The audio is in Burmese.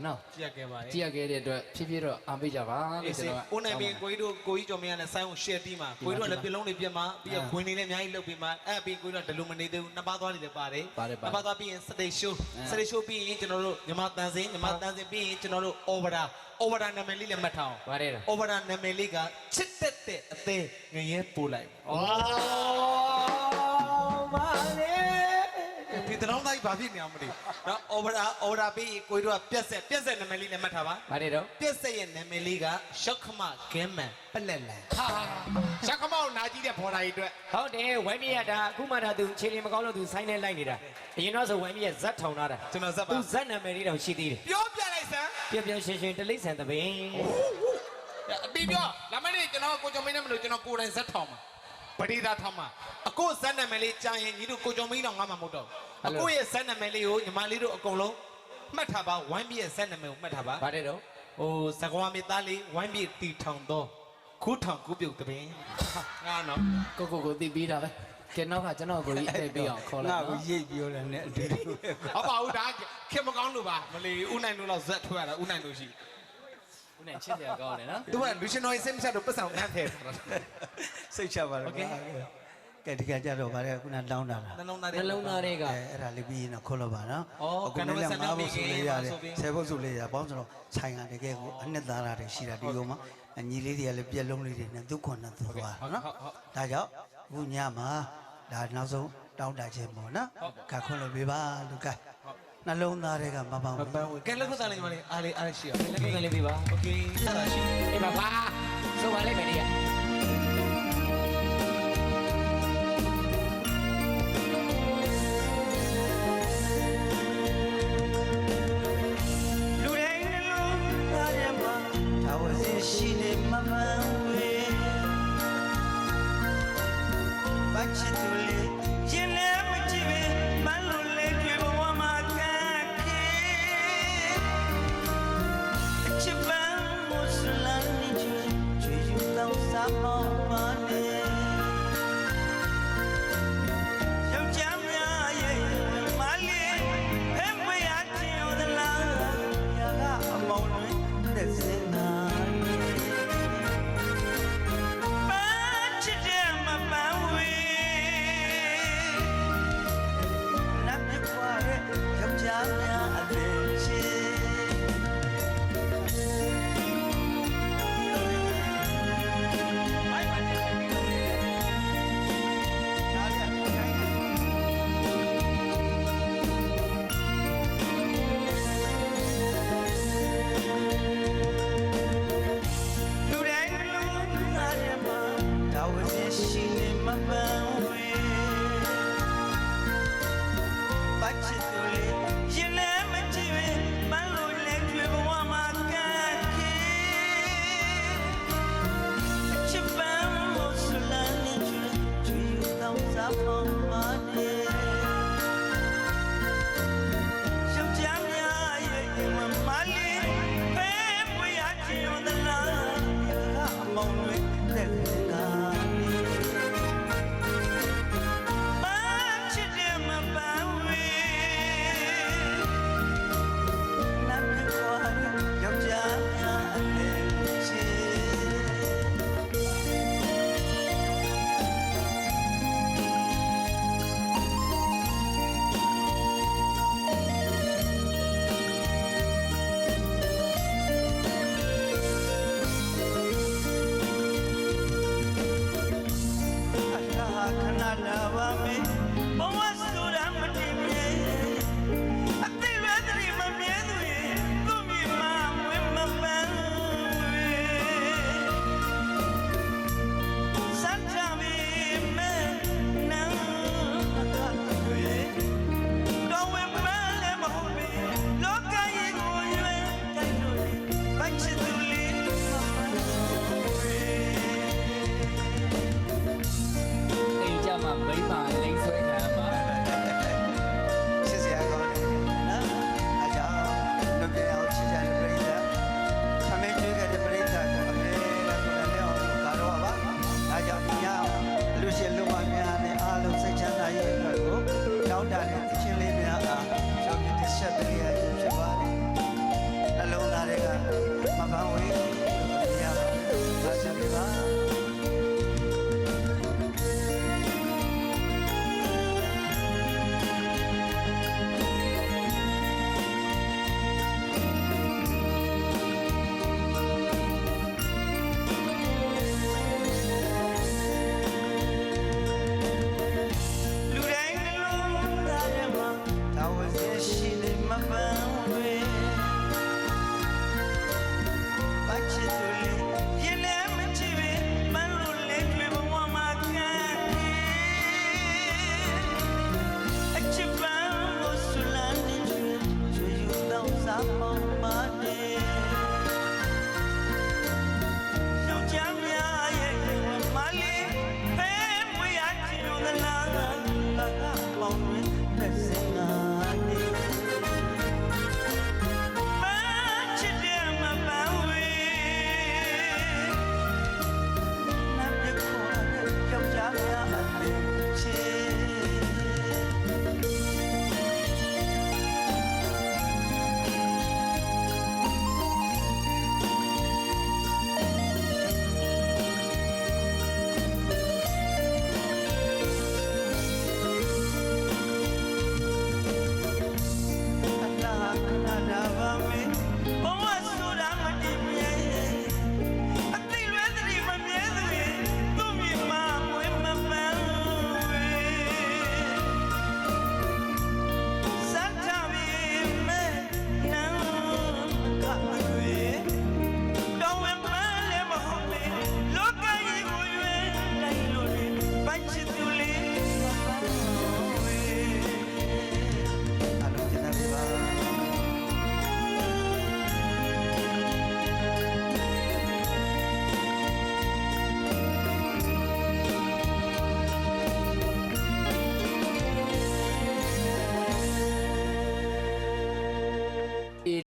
ပါတယ်နော်ကြည့်ရခဲ့ပါတယ်ကြည့်ရခဲ့တဲ့အတွက်ဖြည်းဖြည်းတော့အားပေးကြပါလို့အေးကျွန်စေတော်ကဦးနိုင်ပင်ကိုကြီးတို့ကိုကြီးကျော်မင်းကလည်းဆိုင်းကို share တီးမှာကိုကြီးတို့ကလည်းပြလုံးတွေပြတ်မှာပြီးတော့အာခွင်းနေလည်းအများကြီးလုပ်ပြီးမှာအဲ့ပြီးကိုကြီးတို့ကဒလူမနေသေးဘူးနှစ်ပါးသွားနေလည်းပါတယ်ပါတယ်ပါတယ်နှစ်ပါးသွားပြီးရင်စတေရှိုးအာစတေရှိုးပြီးရင်ကျွန်တော်တို့မြမတန်စင်မြမတန်စင်ပြီးရင်ကျွန်တော်တို့ over အိုဗာနာမည်လေးလည်းမှတ်ထားအောင်ပါတယ်လားအိုဗာနာမည်လေးကချစ်တက်တဲ့အသေးငရဲပို့လိုက်ဩမာလေ ဒီတလုံးသားကြီးဘာဖြစ်နေအောင်မသိဘူးနော်အိုဗာအိုဗာပြီးရင်ကိုကြီးတို့ကပြက်ဆက်ပြက်ဆက်နာမည်လေးလည်းမှတ်ထားပါပါတယ်တော့ပြက်ဆက်ရဲ့နာမည်လေးကရှောက်ခမဂဲမန်ပလက်လန်ဟာရှက်ခမောက်နာကြီးတဲ့ဘော်ဒါကြီးအတွက်ဟုတ်တယ်ဝိုင်းမီရတာအခုမှဒါသူခြေလင်မကောင်းလို့သူဆိုင်းနေလိုက်နေတာအရင်တော့ဆိုဝိုင်းမီရဇက်ထောင်လာတာကျွန်တော်ဇက်ပါသူဇက်နာမည်လေးတောင်ရှိသေးတယ်ပြောပြလိုက်စမ်းပြပြရှင်းရှင်းတလိမ့်ဆန်တပင်းအပြီးပြောလာမနေ့ကျွန်တော်ကိုကျော်မင်းနဲ့မလို့ကျွန်တော်ကိုယ်တိုင်ဇက်ထောင်မှာပရိဒါထောင်မှာအကိုဇက်နာမည်လေးကြားရင်ညီတို့ကိုကြုံမင်းတော့ငါမှမဟုတ်တော့ဘူး အကိုရဲ့ဇက်နာမည်လေးကိုညီမလေးတို့အကုန်လုံးမှတ်ထားပါဝိုင်းပြည့်ရဲ့ဇက်နာမည်ကိုမှတ်ထားပါပါတယ်တော့ဟိုဇကွာမေသားလေးဝိုင်းပြည့်တီထောင်တော့ခုထောင်ခုပြုတ်တပင်းငါနော်ကိုကိုကိုသိပြီးတာပဲကဲနောက်ကကျွန်တော်ကိုကြီးအိပ်ပြီးအောင်ခေါ်လိုက်ငါနော်ကိုရိတ်ပြောတယ်နဲ့အတူတူပဲအပါဦးဒါခင်မကောင်းလို့ပါမလီဦးနိုင်တို့တော့ဇက်ထွက်ရတာဦးနိုင်တို့ရှိဦးနဲ့ချစ်စရာကောင်းတယ်နော်သူကလူရှင်တော်ရဲ့စိတ်မဆက်တော့ပတ်စံကန်းထဲတာစိတ်ချပါလား ကဲဒီကကြတော့ဗါတဲ့ခုနတောင်းတာလား နှလုံးသား နှလုံးသားတွေက အဲအဲ့ဒါလေးပြီးရင်တော့ခေါ်လို့ပါနော် ဩ အခု ကံတော် လည်း ဆန္ဒ မ မိ ဖို့ ခင် ဆိုလေးရတယ် ဆိုပြီး ဆယ်ဖို့ဆိုလေးရပေါင်းစတော့ဆိုင်ကတကယ်ကိုအနှစ်သားတာတွေရှိတာဒီကောင်မှာအညီလေးတွေကလည်းပြက်လုံးလေးတွေနဲ့သူ့ခွန်နဲ့သူသွားနော်ဒါကြောင့်အခုညမှာဒါနောက်ဆုံးတောင်းတခြင်းပေါ့နော်ကခွန်လို့ပြပါလူကနှလုံးသားတွေကမပန်း မပန်းဝင်ကဲလက်ခုသားလေးညီမလေးအားလေးအားလေးရှိရ လည်းပြန်လေးပြပါ โอเคဆက်တာရှိ အေးပါပါဆိုပါလိမ့်မယ်နေရ ဒါဝစီရှိနေမမှန်ဝေဘာချစ်သူလေးရင်လည်းမကြည့်ပဲမလို့လေတွေ့ဘဝမှာကခဲအချစ်ပန်းမဆလန်နေချွေချွေယူကောင်းစားမော ကြမှာမိမလိမ့်ဆွဲခံပါချစ်စရာကောင်းတယ်နော်အကြောင်းလွန်ပြအောင်ချစ်ကြတဲ့ပရိသတ်အမေကျွေးခဲ့တဲ့ပရိသတ်ကိုအမေကကိုယ်လည်းအောင်ကာတော့ပါဒါကြောင့်ညလူရှင်လူမများနဲ့အားလုံးစိတ်ချမ်းသာရေးအတွက်ကိုတောင်းတနေ